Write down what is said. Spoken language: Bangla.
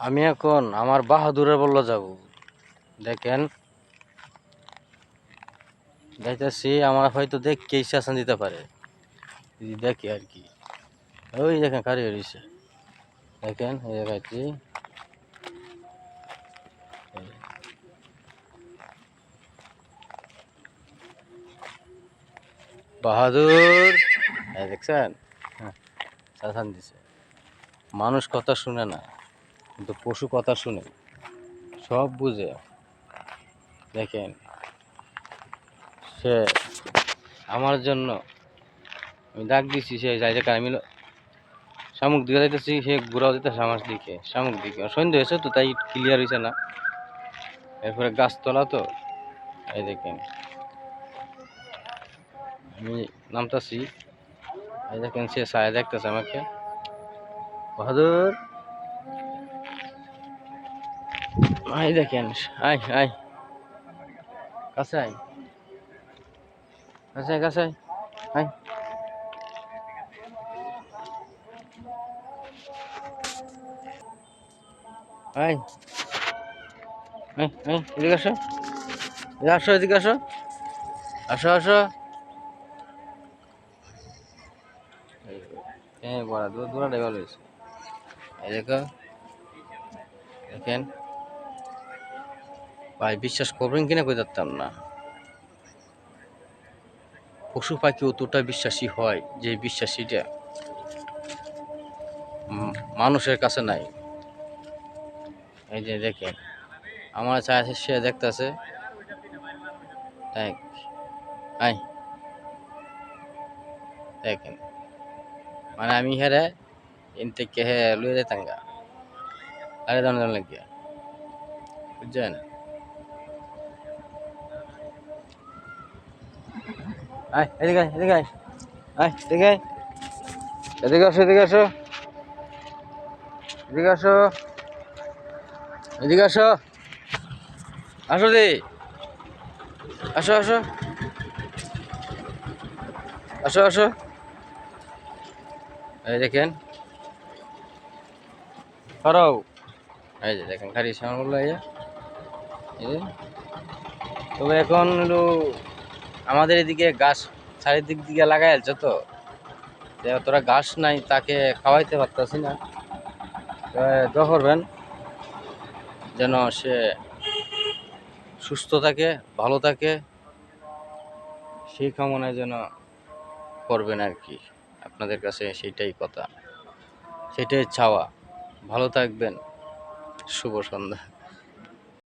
আমি এখন আমার বাহাদুরে বলল যাব। দেখেন। দেখতেছি আমার হয়তো দেখকে শাসন দিতে পারে। যদি দেখি আর কি। ওই দেখেন, কারি রয়েছে দেখেন, এই জায়গাটি বাহাদুর! দেখছেন? হ্যাঁ শাসন দিছে। মানুষ কথা শুনে না। কিন্তু পশু কথা শুনে সব বুঝে দেখেন, সে আমার জন্য আমি ডাক দিছি, সে যাই যে আমি শামুক দিকে যাইতেছি, সে ঘুরাও দিতেছে আমার দিকে, শামুক দিকে। সন্ধ্যে হয়েছে তো তাই ক্লিয়ার হয়েছে না। এরপরে গাছতলা তো, এই দেখেন। আমি নামতাছি, এই দেখেন, সে ছায়া দেখতেছে আমাকে। বাহাদুর! এই দেখেন, আয় আয়। কাছে আয়। কাছে কাছে আয়। আয়। এদিকে আসো। এদিকে আসো আসো। আসো হ্যাঁ বড়া, দূর দেখো। দেখেন। ভাই, বিশ্বাস করবেন কিনা কই যাতাম না। পশু পাখি অতটা বিশ্বাসী হয় যে বিশ্বাসীটা মানুষের কাছে নাই। এই যে দেখেন, আমার ছায়া সে দেখতেছে। দেখ দেখেন মানে আমি হেরে ইনতে কে হে লুয়ে যেতাম গা। আরে দাম দাম লাগিয়া। বুঝছেন? আয় এদিকে এদিকে আয়। এদিকে। এদিকে আসো এদিকে আসো। এদিকে আসো। এদিকে আসো। আসো দি। আসো আসো। আসো আসো। এই দেখেন। সরাও এই যে দেখেন খালি সামনে এই তবে এখন আমাদের এদিকে গাছ চারিদিক দিকে লাগাই আছে তো। তোরা ঘাস নাই, তাকে খাওয়াইতে পারতাছি না। দোয়া করবেন যেন সে সুস্থ থাকে, ভালো থাকে। সেই কামনায় যেন করবেন আর কি। আপনাদের কাছে সেইটাই কথা। সেটাই চাওয়া। ভালো থাকবেন। শুভ সন্ধ্যা।